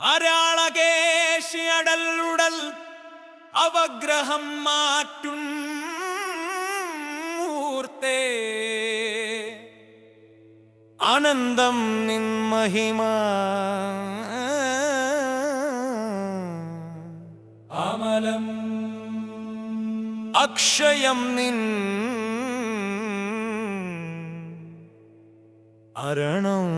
അരാളകേശി അടൽ ഉടൽ അവഗ്രഹം മാറ്റും മൂർത്തേ. ആനന്ദം നിൻ മഹിമ. അമലം. അക്ഷയം നിൻ അരണം.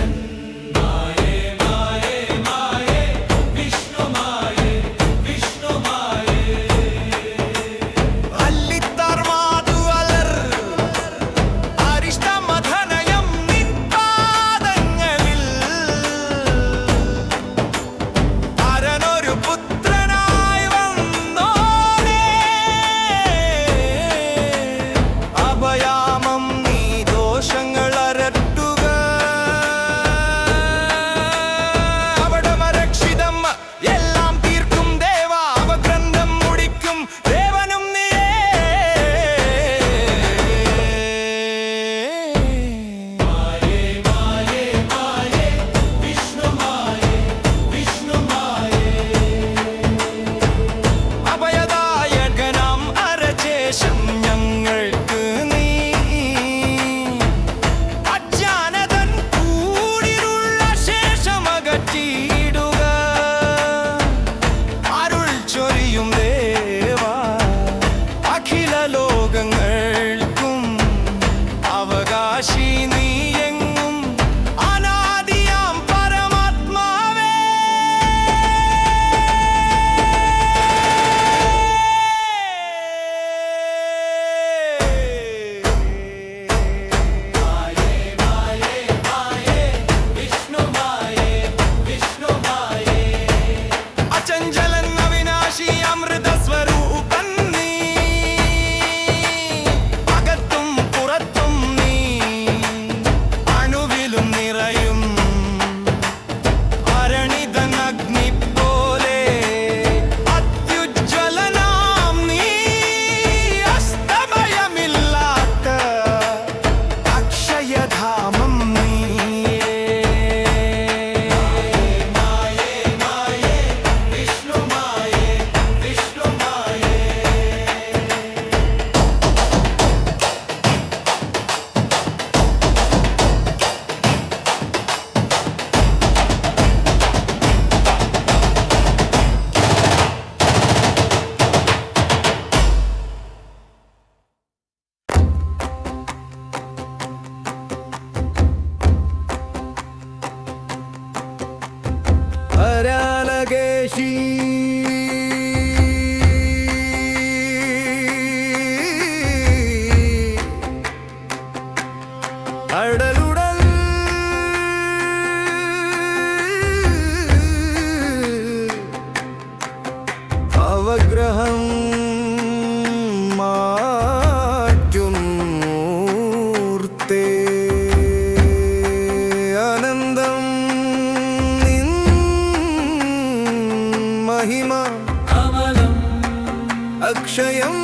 അക്ഷയം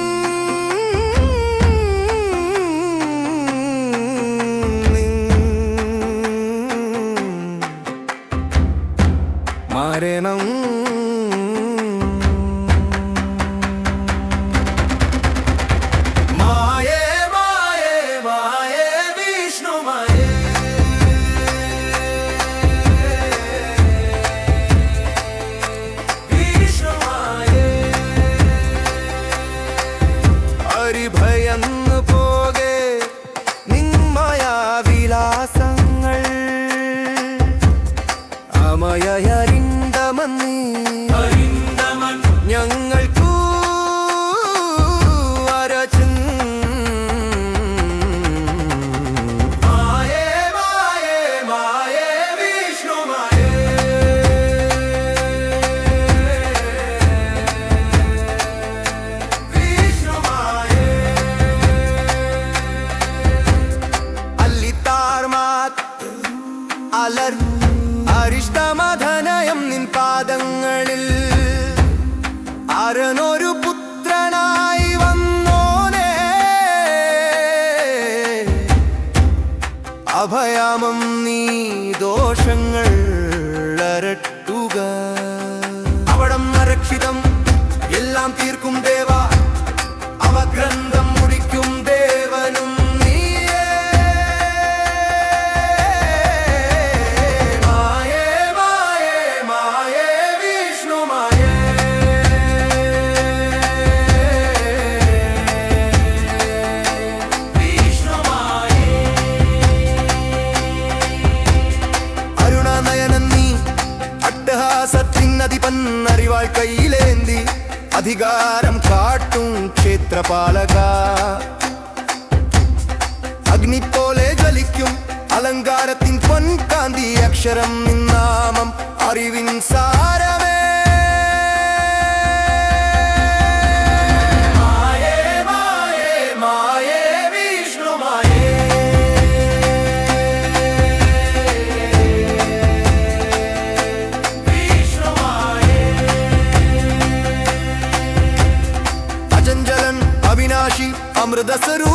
മരണം. ഞങ്ങൾ അഭയാമം നീ ദോഷങ്ങൾ അരിവാൾ കയ്യിലേന്തി അധികാരം കാട്ടും ക്ഷേത്രപാലക. അഗ്നി പോലെ ജലിക്കും അലങ്കാരത്തിൻ പൊൻകാന്തി അക്ഷരം നിന്നാമം അറിവിൻ സാരമേ. da suruba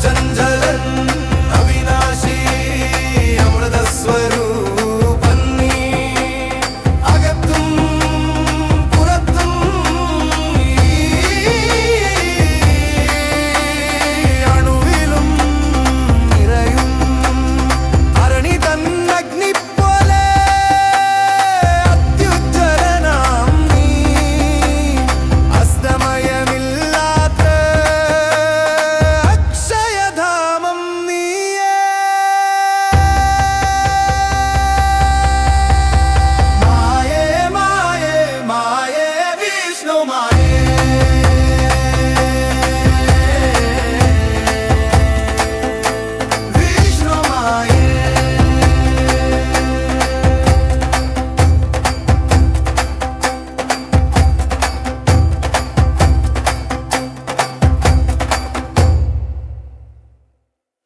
真诚